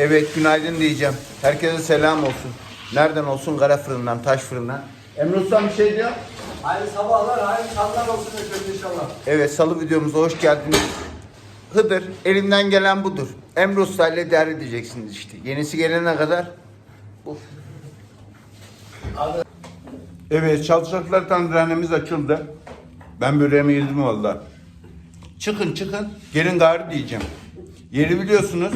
Evet günaydın diyeceğim. Herkese selam olsun. Nereden olsun? Kara fırından, taş fırından. Emre Usta bir şey diyor. Hayırlı sabahlar, hayırlı sabahlar olsun efendim inşallah. Evet salı videomuza hoş geldiniz. Hıdır elimden gelen budur. Emre Usta ile idare edeceksiniz işte. Yenisi gelene kadar bu. Evet çalışacaklar tanrıhanemiz açıldı. Ben böreğimi yedim valla. Çıkın çıkın. Gelin gari diyeceğim. Yeri biliyorsunuz.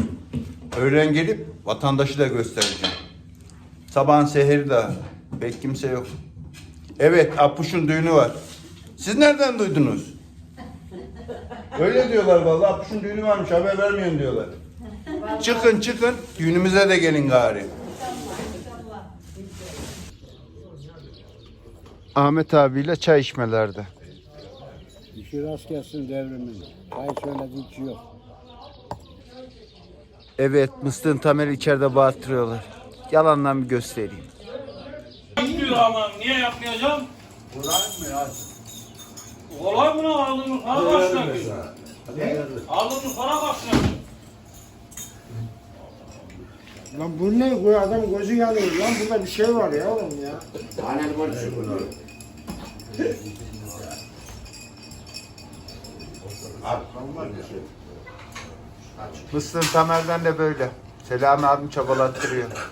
Öğlen gelip vatandaşı da göstereceğim. Sabahın seheri de pek kimse yok. Evet Apuş'un düğünü var. Siz nereden duydunuz? Öyle diyorlar vallahi Apuş'un düğünü varmış haber vermeyin diyorlar. Çıkın çıkın düğünümüze de gelin gari. Ahmet abiyle çay içmelerde. İşi rast gelsin devrimin. Çay söyledi hiç yok. Evet mıstığın tameli içeride bağırtırıyorlar. Yalandan bir göstereyim. Yapmıyor ama niye yapmayacağım? Kolay mı ya? Kolay mı lan aldığımız para başına ki? Aldığımız para başına ki? Lan bu ne bu adam gözü yanıyor lan burada bir şey var ya oğlum ya. Mıstığın tamelden de böyle. Selami abim çabalattırıyor.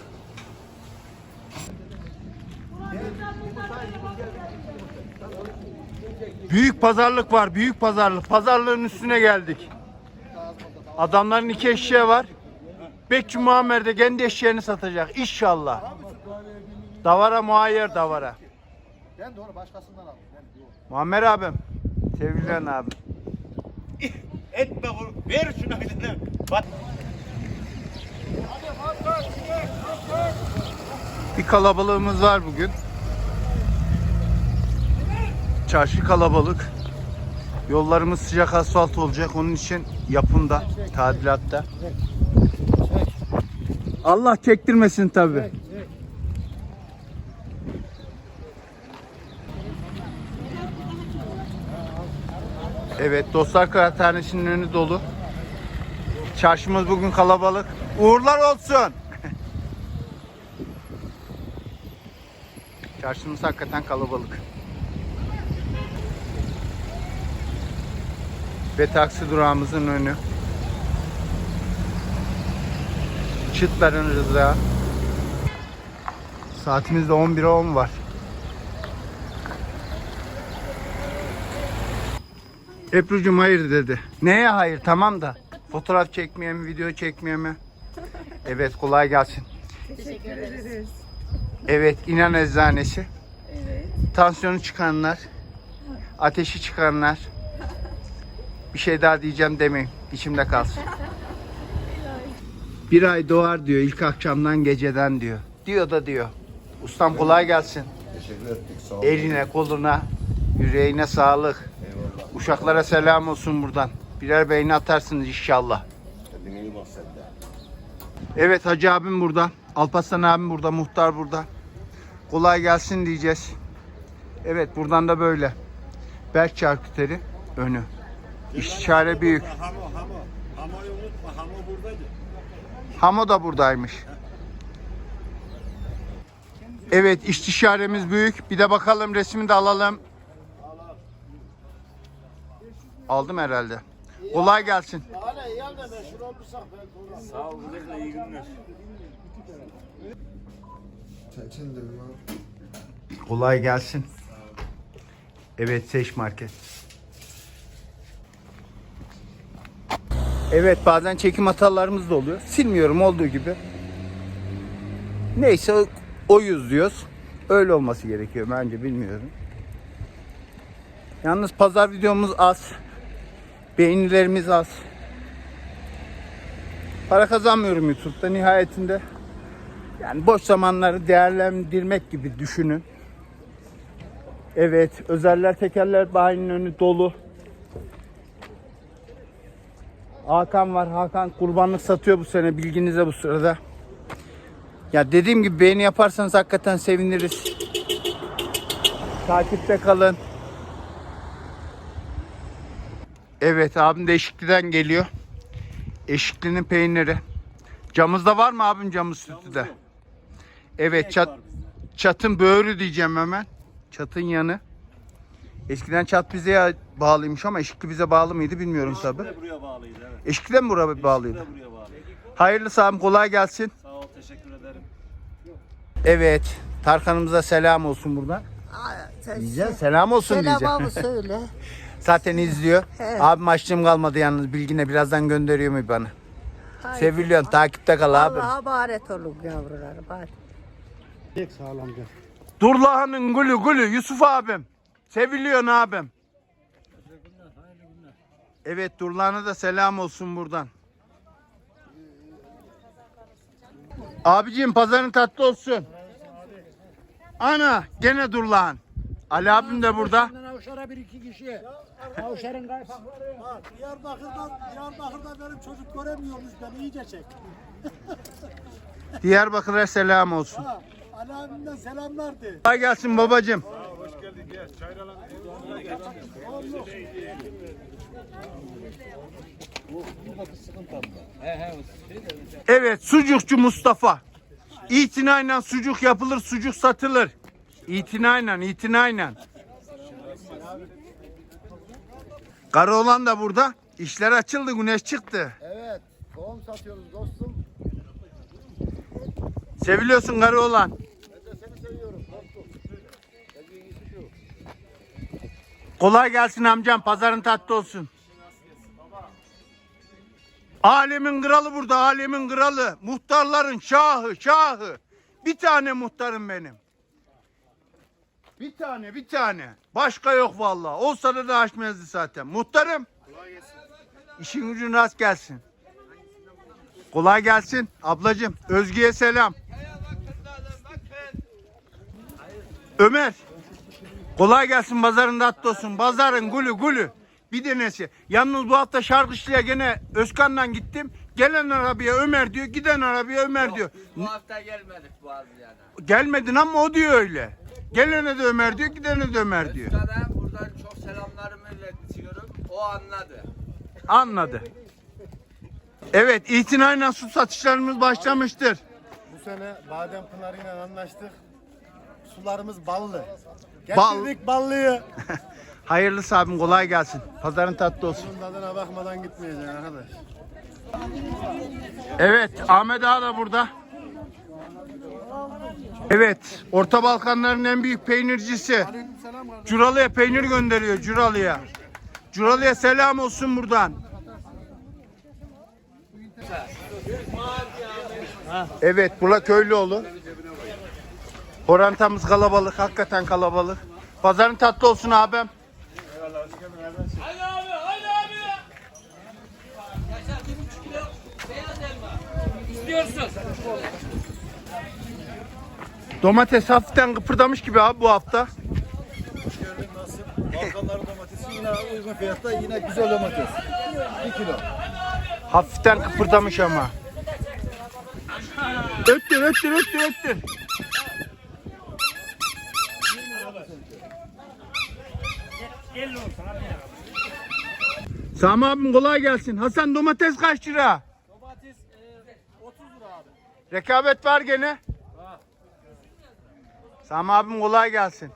Büyük pazarlık var, büyük pazarlık. Pazarlığın üstüne geldik. Adamların iki eşeği var. Bekçi Muammer de kendi eşeğini satacak inşallah. Davara muayyer davara. Ben doğru başkasından aldım. Muammer abim. Sevgilen abim. Etme bunu. Ver şuna tane. Bak. Bir kalabalığımız var bugün. Çarşı kalabalık. Yollarımız sıcak asfalt olacak. Onun için yapımda, tadilatta. Allah çektirmesin tabi. Evet dostlar kıraathanesinin önü dolu. Çarşımız bugün kalabalık. Uğurlar olsun. Çarşımız hakikaten kalabalık. Ve taksi durağımızın önü. Çıtların rıza. Saatimizde 11'e 10 var. Ebru'cum hayır dedi. Neye hayır tamam da. Fotoğraf çekmeye mi, video çekmeye mi? Evet kolay gelsin. Evet inan eczanesi. Tansiyonu çıkanlar, ateşi çıkanlar. Bir şey daha diyeceğim demeyin. İçimde kalsın. Bir ay doğar diyor ilk akşamdan geceden diyor. Diyor da diyor. Ustam kolay gelsin. Teşekkür ettik sağ ol. Eline, koluna, yüreğine sağlık. Uşaklara selam olsun buradan. Birer beğeni atarsınız inşallah. Evet Hacı abim burada. Alparslan abim burada. Muhtar burada. Kolay gelsin diyeceğiz. Evet buradan da böyle. Berk Çarküteri önü. İstişare büyük. Hamo hamo. Hamo'yu unutma. Hamo buradaydı. Hamo da buradaymış. Evet istişaremiz büyük. Bir de bakalım resmini de alalım. Aldım herhalde. Kolay gelsin. Hala iyi anda meşhur olursak ben doğru. Sağ olun. iyi günler. Kolay gelsin. Evet Seç Market. Evet bazen çekim hatalarımız da oluyor. Silmiyorum olduğu gibi. Neyse oyuz diyoruz. Öyle olması gerekiyor bence bilmiyorum. Yalnız pazar videomuz az. Beğenilerimiz az. Para kazanmıyorum YouTube'da nihayetinde. Yani boş zamanları değerlendirmek gibi düşünün. Evet, özeller tekerler bayinin önü dolu. Hakan var. Hakan kurbanlık satıyor bu sene bilginize bu sırada. Ya dediğim gibi beğeni yaparsanız hakikaten seviniriz. Takipte kalın. Evet abim de Eşikli'den geliyor. Eşikli'nin peyniri. Camızda var mı abim camız stüdyoda? Evet çat, çatın böğrü diyeceğim hemen. Çatın yanı. Eskiden çat bize bağlıymış ama eşikli bize bağlı mıydı bilmiyorum tabi. Buraya bağlıydı evet. Eşikli de mi buraya bağlıydı? Buraya bağlıydı. Hayırlısı abim kolay gelsin. Sağ ol teşekkür ederim. Evet. Tarkan'ımıza selam olsun buradan. Diyeceğim selam olsun diyeceğim. Selamımı söyle. Zaten izliyor. Evet. Abim açlığım kalmadı yalnız bilgine birazdan gönderiyor mu bana. Haydi. Seviliyorsun takipte kal abi. Allah'a emanet olun yavrularım. Hadi. Tek sağlam gel. Durlaha'nın gülü gülü Yusuf abim. Seviliyorsun abim. Evet Durlaha'na da selam olsun buradan. Abiciğim pazarın tatlı olsun. Ana gene Durlaha'n. Ali abim de burada. Avşar'a bir iki kişi. Avşar'ın kayfakları. Diyarbakır'dan, Diyarbakır'da benim çocuk göremiyormuş beni iyice çek. Diyarbakır'a selam olsun. Ha, Ali abimden selamlar de. Kolay gelsin babacığım. Evet sucukçu Mustafa. İtinayla sucuk yapılır, sucuk satılır. İtinayla, itinayla. Karı olan da burada. İşler açıldı, güneş çıktı. Evet. Tohum satıyoruz dostum. Seviliyorsun karı olan. Ben de seni seviyorum dostum. En iyisi şu. Kolay gelsin amcam. Pazarın tatlı olsun. Alemin kralı burada. Alemin kralı. Muhtarların şahı, şahı. Bir tane muhtarım benim. Bir tane, bir tane. Başka yok vallahi. Olsa da da açmazdı zaten. Muhtarım. İşin gücün rast gelsin. Kolay gelsin ablacığım. Özge'ye selam. Ömer. Kolay gelsin pazarın tatlı olsun. Pazarın gülü gülü. Bir denesi. Yalnız bu hafta Şarkışlı'ya gene Özkan'la gittim. Gelen arabaya Ömer diyor, giden arabaya Ömer diyor. Bu hafta gelmedik bu yana. Gelmedin ama o diyor öyle. Gelene de Ömer diyor, gidene de Ömer diyor. Özkan'a buradan çok selamlarımı iletiyorum. O anladı. Anladı. Evet, itinayla su satışlarımız başlamıştır. Bu sene Badem Pınar ile anlaştık. Sularımız ballı. Bal. Getirdik ballıyı. Hayırlısı abim, kolay gelsin. Pazarın tatlı olsun. Bunun tadına bakmadan gitmeyeceksin arkadaş. Evet, Ahmet Ağa da burada. Evet, Orta Balkanların en büyük peynircisi. Curalı'ya peynir gönderiyor, Curalı'ya. Curalı'ya selam olsun buradan. Evet, Bula Köylüoğlu. Horantamız kalabalık, hakikaten kalabalık. Pazarın tatlı olsun abim. Hadi abi hadi abi. İstiyorsun. Domates hafiften kıpırdamış gibi abi bu hafta. Balkanların domatesi yine uygun fiyatta yine güzel domates. 1 kilo. Hafiften kıpırdamış ama. Öttür öttür öttür öttür. Sami abim kolay gelsin. Hasan domates kaç lira? Domates 30 lira abi. Rekabet var gene. Sami abim kolay gelsin.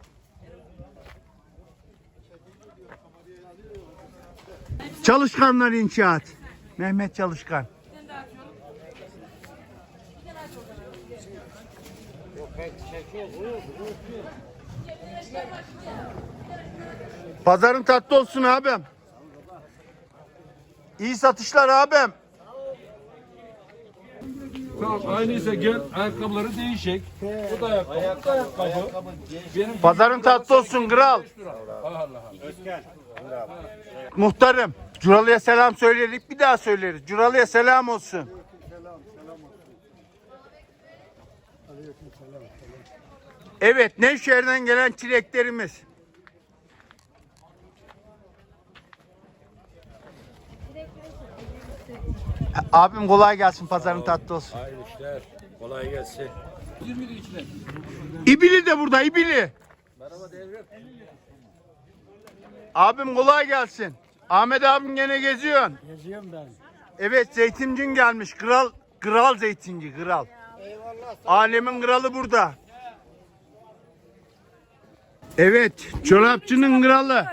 Çalışkanlar inşaat. Mehmet Çalışkan. Pazarın tatlı olsun abim. İyi satışlar abim. Tamam aynıysa gel ayakkabıları değişik. Bu da ayakkabı, bu da ayakkabı. Benim Pazarın tatlı olsun kral. Muhtarım. Curalı'ya selam söyledik bir daha söyleriz. Curalı'ya selam olsun. Evet Nevşehir'den gelen çileklerimiz. Abim kolay gelsin pazarın tatlı olsun. Hayırlı işler. Kolay gelsin. İbili de burada İbili. Abim kolay gelsin. Ahmet abim gene geziyorsun. Geziyorum ben. Evet zeytincin gelmiş. Kral kral zeytinci kral. Alemin kralı burada. Evet, çorapçının kralı.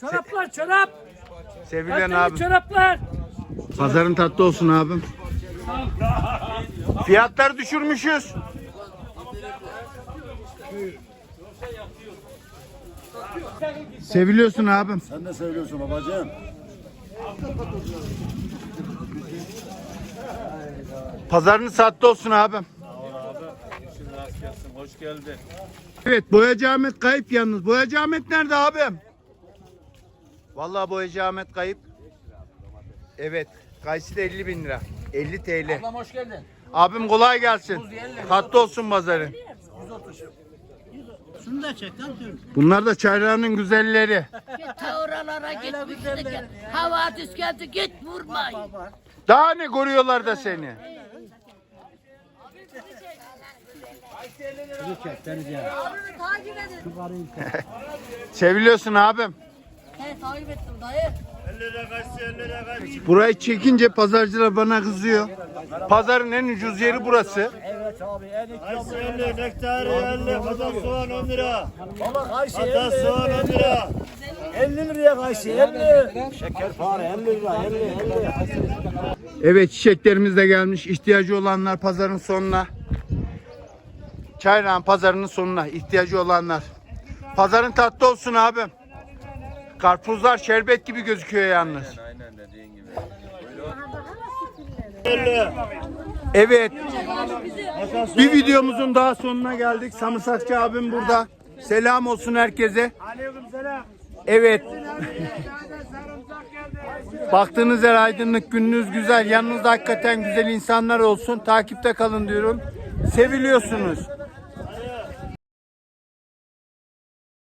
Çoraplar çorap. Sevilen abi. Çoraplar. Pazarın tatlı olsun abim. Fiyatları düşürmüşüz. Seviliyorsun abim. Sen de söylüyorsun babacığım. Pazarın tatlı olsun abim. Hoş geldin. Evet Boyacı Ahmet kayıp yalnız. Boyacı Ahmet nerede abim? Vallahi Boyacı Ahmet kayıp. Evet. Kayısı da 50 bin lira. 50 TL. Ablam hoş geldin. Abim kolay gelsin. Tatlı olsun pazarın. Şunu da çek lan Bunlar da çayrağının güzelleri. Ta oralara gitmiştik ya. Havadis geldi git vurma. Daha ne koruyorlar da seni? Takip edin. Seviliyorsun abim. He takip ettim dayı. Burayı çekince pazarcılar bana kızıyor. Pazarın en ucuz yeri burası. Kayısı 50, nektarı 50, pazar soğan 10 lira. Baba kayısı Pazar soğan 10 lira. 50 liraya kayısı 50. Şekerpare 50 lira 50 50. Evet çiçeklerimiz de gelmiş. İhtiyacı olanlar pazarın sonuna. Çayrağın pazarının sonuna ihtiyacı olanlar. Pazarın tatlı olsun abim. Karpuzlar şerbet gibi gözüküyor yalnız. Aynen dediğin gibi. Evet. Bir videomuzun daha sonuna geldik. Samırsakçı abim burada. Selam olsun herkese. Evet. Baktığınız yer aydınlık, gününüz güzel. Yanınızda hakikaten güzel insanlar olsun. Takipte kalın diyorum. Seviliyorsunuz.